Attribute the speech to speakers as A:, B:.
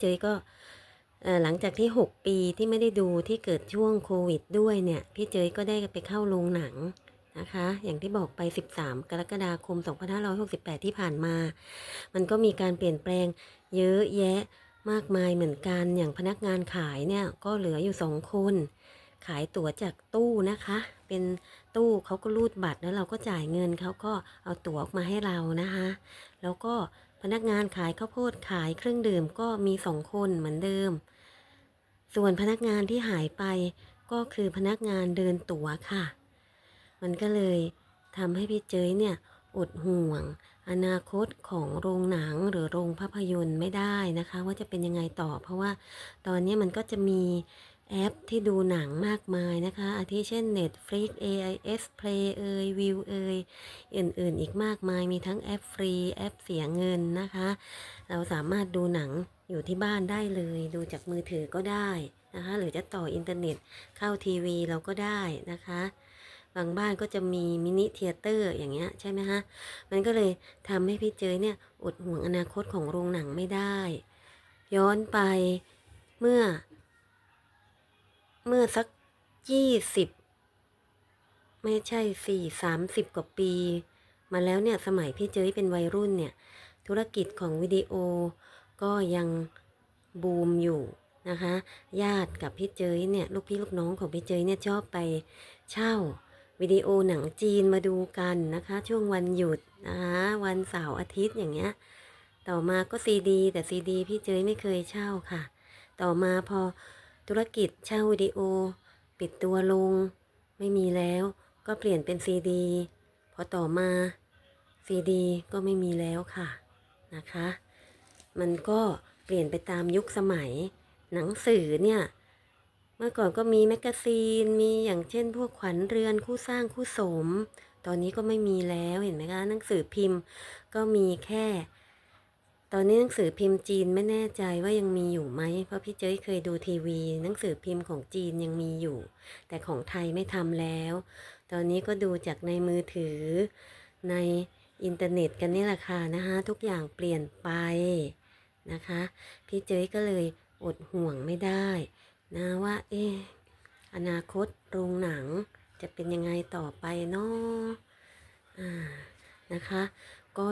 A: เจยก็หลังจากที่ 6 ปีที่ไม่ได้ดูที่เกิดช่วงโควิดด้วยเนี่ย พี่เจยก็ได้ไปเข้าโรงหนังนะคะ อย่างที่บอกไป 13 กรกฎาคม 2568 ที่ผ่านมา มันก็มีการเปลี่ยนแปลงเยอะแยะมากมายเหมือนกันอย่างพนักงานขายเนี่ยก็เหลืออยู่สองคน ขายตั๋วจากตู้นะคะ เป็นตู้เขาก็รูดบัตรแล้วเราก็จ่ายเงินเขาก็เอาตั๋วออกมาให้เรานะคะ แล้วก็ พนักงานขายข้าวโพดขายเครื่องดื่มก็มีสองคนเหมือนเดิม ส่วนพนักงานที่หายไปก็คือพนักงานเดินตั๋วค่ะ มันก็เลยทำให้พี่เจยเนี่ยอดห่วง อนาคตของโรงหนังหรือโรงภาพยนตร์ไม่ได้นะคะ ว่าจะเป็นยังไงต่อ เพราะว่าตอนนี้มันก็จะมี แอปที่ดูหนังมากมายนะคะ อาทิเช่น Netflix AIS Play เอ่ย View เอ่ยอื่นๆ อีกมากมาย มีทั้งแอปฟรี แอปเสียเงินนะคะ เราสามารถดูหนังอยู่ที่บ้านได้เลย ดูจากมือถือก็ได้นะคะ หรือจะต่ออินเทอร์เน็ตเข้าทีวีเราก็ได้นะคะ บางบ้านก็จะมีมินิเทเตอร์อย่างเงี้ยใช่ไหมฮะมันก็เลยทำให้พี่เจยเนี่ยอดห่วงอนาคตของโรงหนังไม่ได้ ย้อนไปเมื่อ เมื่อสักยี่สิบไม่ใช่สี่สามสิบกว่าปี มาแล้วเนี่ยสมัยพี่เจยเป็นวัยรุ่นเนี่ยธุรกิจของวิดีโอก็ยังบูมอยู่นะคะ ญาติกับพี่เจยเนี่ยลูกพี่ลูกน้องของพี่เจยเนี่ยชอบไปเช่าวิดีโอหนังจีนมาดูกันนะคะ ช่วงวันหยุดนะคะวันเสาร์อาทิตย์อย่างเงี้ยต่อมาก็ซีดีแต่ซีดีพี่เจยไม่เคยเช่าค่ะ ต่อมาพอ ธุรกิจเช่าวิดีโอ ปิดตัวลง ไม่มีแล้วก็เปลี่ยนเป็นซีดีพอต่อมาซีดีก็ไม่มีแล้วค่ะนะคะ มันก็เปลี่ยนไปตามยุคสมัย หนังสือเนี่ย เมื่อก่อนก็มีแมกกาซีน มีอย่างเช่น พวกขวัญเรือนคู่สร้างคู่สม ตอนนี้ก็ไม่มีแล้วเห็นไหมคะหนังสือพิมพ์ก็มีแค่ ตอนนี้หนังสือพิมพ์จีนไม่แน่ใจว่ายังมีอยู่ไหม เพราะพี่เจ้ยเคยดูทีวี หนังสือพิมพ์ของจีนยังมีอยู่ แต่ของไทยไม่ทำแล้ว ตอนนี้ก็ดูจากในมือถือ ในอินเทอร์เน็ตกันนี่แหละค่ะนะคะทุกอย่างเปลี่ยนไปนะคะ พี่เจ้ยก็เลยอดห่วงไม่ได้นะว่า เอะอนาคตโรงหนังจะเป็นยังไงต่อไปเนาะอ่านะคะ ก็